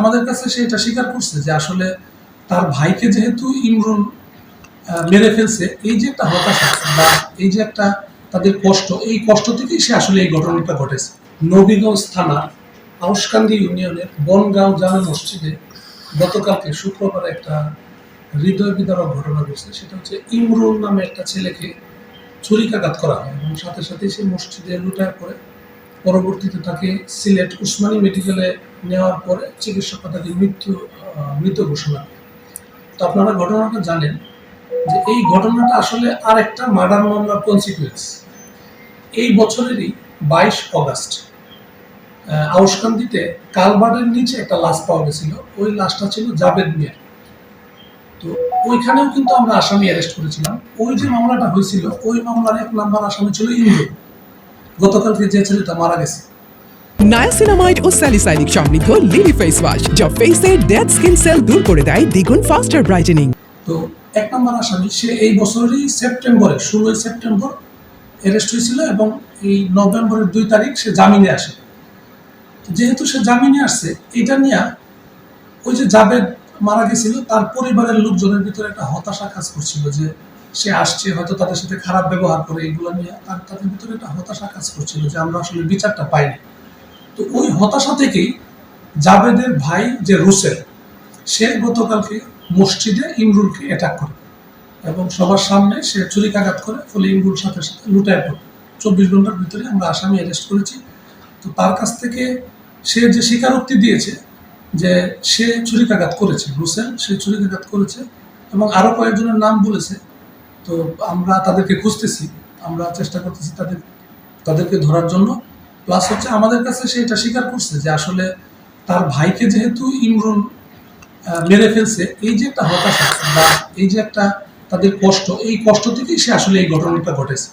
আমাদের কাছে সে এটা স্বীকার করছে যে আসলে তার ভাইকে যেহেতু ইমরুন মেরে ফেলছে, এই যে একটা হতাশা বা এই যে একটা তাদের কষ্ট, এই কষ্ট থেকেই সে আসলে এই ঘটনাটা ঘটেছে। নবীগঞ্জ থানা আউসকান্দি ইউনিয়নের বনগাঁও জামে মসজিদে গতকালকে শুক্রবার একটা হৃদয় বিদারক ঘটনা ঘটছে। সেটা হচ্ছে ইমরুল নামে একটা ছেলেকে ছুরিকাঘাত করা হয় এবং সাথে সাথে সে মসজিদে লুটায় পড়ে। পরবর্তীতে তাকে সিলেট উসমানী মেডিকেলে নেওয়ার পরে চিকিৎসকরা তাকে মৃত্যু মৃত ঘোষণা করে তো আপনারা ঘটনাটা জানেন যে এই ঘটনাটা আসলে আর একটা মার্ডার মামলার কনসিকুয়েন্স এই বছরেরই বাইশ অগাস্ট আউসকান্দিতে কালবার্ডের নিচে একটা লাশ পাওয়া গেছিল। ওই লাশটা ছিল জাবেদ মিয়ার তো ওইখানেও কিন্তু আমরা আসামি অ্যারেস্ট করেছিলাম। ওই যে মামলাটা হয়েছিল, ওই মামলার এক নাম্বার আসামি ছিল ইন্দু। গতকালকে যে ছেলেটা মারা গেছে। নায়াসিনামাইড ও স্যালিসাইনিক সমৃদ্ধ লিলি ফেস ওয়াশ যা ফেসের ডেড স্কিন সেল দূর করে দেয় দ্বিগুণ ফাস্টার ব্রাইটেনিং। তো এক নম্বর আসামি সে এই বছরেরই সেপ্টেম্বরে ষোলোই সেপ্টেম্বর অ্যারেস্ট হয়েছিল এবং এই নভেম্বরের দুই তারিখ সে জামিনে আসে। যেহেতু সে জামিনে আসছে এটা নিয়ে ওই যে জাবেদ মারা গেছিল, তার পরিবারের লোকজনের ভিতরে একটা হতাশা কাজ করছিল যে সে আসছে, হয়তো তাদের সাথে খারাপ ব্যবহার করে এইগুলো নিয়ে তার, তাদের ভিতরে একটা হতাশা কাজ করছিল যে আমরা আসলে বিচারটা পাইনি। তো ওই হতাশা থেকেই জাবেদের ভাই যে রুসেল, সে গতকালকে মসজিদে ইমরুলকে অ্যাটাক করে এবং সবার সামনে সে ছুরিকাঘাত করে, ফলে ইমরুল সাথে সাথে লুটায় পড়ে। চব্বিশ ঘণ্টার ভিতরে আমরা আসামি অ্যারেস্ট করেছি। তো তার কাছ থেকে সে যে স্বীকারোক্তি দিয়েছে যে সে ছুরিকাঘাত করেছে রুসেল সে ছুরিকাঘাত করেছে এবং আরও কয়েকজনের নাম বলেছে। তো আমরা তাদেরকে খুঁজতেছি, আমরা চেষ্টা করতেছি তাদের, তাদেরকে ধরার জন্য। প্লাস হচ্ছে আমাদের কাছে সে এটা স্বীকার করছে যে আসলে তার ভাইকে যেহেতু ইমরুন মেরে ফেলছে, এই যে একটা হতাশা বা এই যে একটা তাদের কষ্ট, এই কষ্ট থেকেই সে আসলে এই ঘটনাটা ঘটেছে।